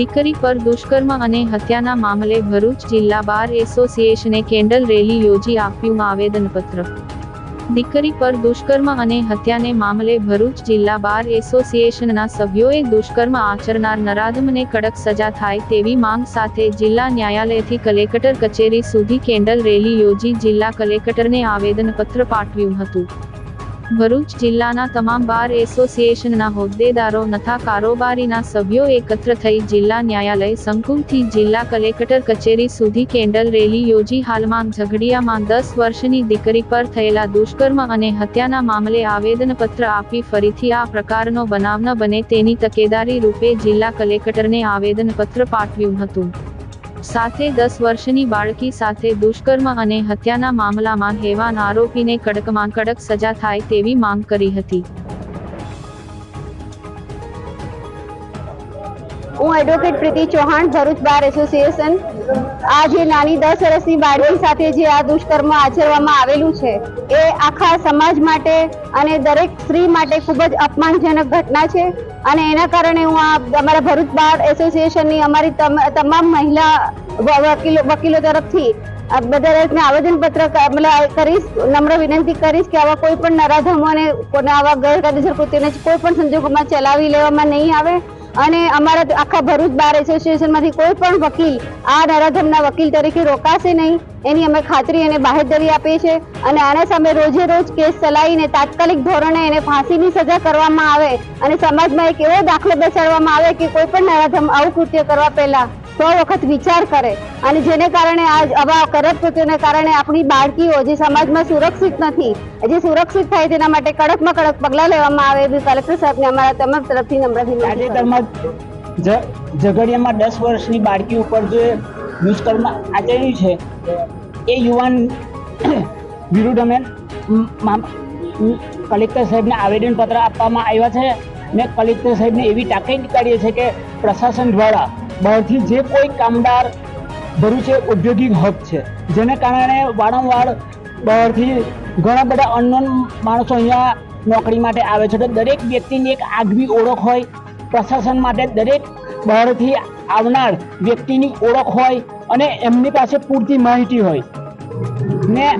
દીકરી પર દુષ્કર્મ અને હત્યાના મામલે ભરૂચ જિલ્લા બાર એસોસિએશને કેન્ડલ રેલી યોજી આપ્યું આવેદનપત્ર. દીકરી પર દુષ્કર્મ અને હત્યાને મામલે ભરૂચ જિલ્લા બાર એસોસિએશનના સભ્યોએ દુષ્કર્મ આચરનાર નરાધમને કડક સજા થાય તેવી માંગ સાથે જિલ્લા ન્યાયાલયથી કલેક્ટર કચેરી સુધી કેન્ડલ રેલી યોજી જિલ્લા કલેક્ટરને આવેદનપત્ર પાઠવ્યું હતું. ભરૂચ જિલ્લાના તમામ બાર એસોસિએશનના હોદ્દેદારો તથા કારોબારીના સભ્યો એકત્ર થઈ જિલ્લા ન્યાયાલય સંકુલથી જિલ્લા કલેક્ટર કચેરી સુધી કેન્ડલ રેલી યોજી હાલમાં ઝઘડિયામાં દસ વર્ષની દીકરી પર થયેલા દુષ્કર્મ અને હત્યાના મામલે આવેદનપત્ર આપી ફરીથી આ પ્રકારનો બનાવ ન બને તેની તકેદારી રૂપે જિલ્લા કલેક્ટરને આવેદનપત્ર પાઠવ્યું હતું. સાથે દસ વર્ષની બાળકી સાથે દુષ્કર્મ અને હત્યાના મામલામાં હેવાન આરોપીને કડકમાં કડક સજા થાય તેવી માંગ કરી હતી. હું advocate Priti Chauhan, Bharuch bar association. આ જે નાની દસ વર્ષની બાળકી સાથે જે આ દુષ્કર્મ આચરવામાં આવેલું છે, એ આખા સમાજ માટે અને દરેક સ્ત્રી માટે ખૂબ જ અપમાનજનક ઘટના છે. અને એના કારણે હું આ અમારા ભરૂચ બાર એસોસિએશનની અમારી તમ- તમામ મહિલા વકીલો વકીલો તરફથી બધા દરેકને આવેદનપત્ર કરીશ, નમ્ર વિનંતી કરીશ કે આવા કોઈ પણ નરાધમોને આવા ગેરકાયદેસર કૃત્યોને કોઈ પણ સંજોગોમાં ચલાવી લેવામાં નહીં આવે. અને અમારા આખા ભરૂચ બાર એસોસિએશનમાંથી કોઈ પણ વકીલ આ નરાધમના વકીલ તરીકે રોકાશે નહીં. એની અમે ખાતરી અને બાહેધરી આપીએ છીએ અને આના સામે રોજે રોજ કેસ ચલાવીને તાત્કાલિક ધોરણે એને ફાંસીની સજા કરવામાં આવે અને સમાજમાં એક એવો દાખલો બેસાડવામાં આવે કે કોઈ પણ નરાધમ આવું કૃત્ય કરવા પહેલા સો વખત વિચાર કરે અને જેને કારણે આજ આવા કડક કૃત્યોને કારણે આપણી બાળકીઓ જે સમાજમાં સુરક્ષિત નથી, જે સુરક્ષિત થાય તેના માટે કડકમાં કડક પગલાં લેવામાં આવે એવી કલેક્ટર સાહેબને અમારા તમામ તરફથી નમ્ર વિનંતી ઝઘડિયામાં દસ વર્ષની બાળકી ઉપર જે દુષ્કર્મ આચર્યું છે, એ યુવાન વિરુદ્ધ અમે કલેક્ટર સાહેબને આવેદનપત્ર આપવામાં આવ્યા છે. ને કલેક્ટર સાહેબને એવી તાકીદ કરીએ છે કે પ્રશાસન દ્વારા બહારથી જે કોઈ કામદાર ભરૂચે ઔદ્યોગિક હબ છે. જેને કારણે વારંવાર બહારથી ઘણા બધા અનનોન માણસો અહીંયા નોકરી માટે આવે છે. તો દરેક વ્યક્તિની એક આગવી ઓળખ હોય પ્રશાસન માટે દરેક બહારથી આવનાર વ્યક્તિની ઓળખ હોય અને એમની પાસે પૂરતી માહિતી હોય. ને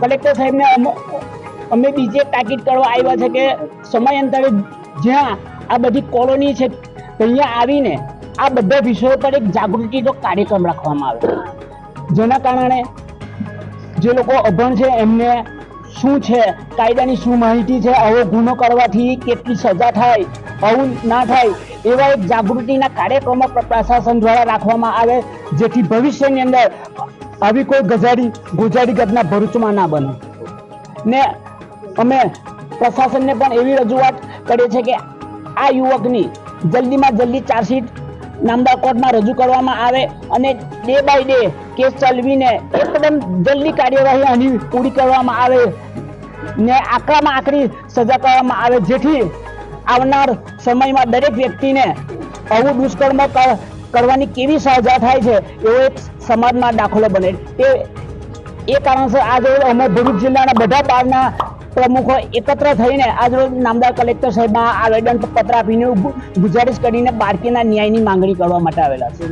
કલેક્ટર સાહેબને અમ- બીજી તાકીદ કરવા આવ્યા છે કે સમયાંતરે જ્યાં આ બધી કોલોની છે અહીંયા આવીને આ બધા વિષયો પર એક જાગૃતિનો કાર્યક્રમ રાખવામાં આવે જેના કારણે જે લોકો અભણ છે, એમને શું છે, કાયદાની શું માહિતી છે, આવો ગુનો કરવાથી કેટલી સજા થાય, આવું ના થાય, એવા એક જાગૃતિના કાર્યક્રમો પ્ર- પ્રશાસન દ્વારા રાખવામાં આવે, જેથી ભવિષ્યની અંદર આવી કોઈ ગજારી, ગુજારી ઘટના ભરૂચમાં ના બને. ને અમે પ્રશાસનને પણ એવી રજૂઆત કરીએ છીએ કે આ યુવકની જલ્દીમાં જલ્દી ચાર્જશીટ નામદાર કોર્ટમાં રજૂ કરવામાં આવે અને ડે બાય ડે કેસ ચલાવીને એકદમ જલ્દી કાર્યવાહી અહીં પૂરી કરવામાં આવે ને આકરામાં આકરી સજા કરવામાં આવે. જેથી આવનાર સમયમાં દરેક વ્યક્તિને આવું દુષ્કર્મ કરવાની કેવી સજા થાય છે, એવો એક સમાજમાં દાખલો બને. તે એ કારણસર આજે અમે ભરૂચ જિલ્લાના બધા બારના પ્રમુખો એકત્ર થઈને આજરોજ નામદાર કલેક્ટર સાહેબમાં આવેદન પત્ર આપીને ગુ- ગુજારિશ કરીને બાળકીના ન્યાયની માંગણી કરવા માટે આવેલા છે.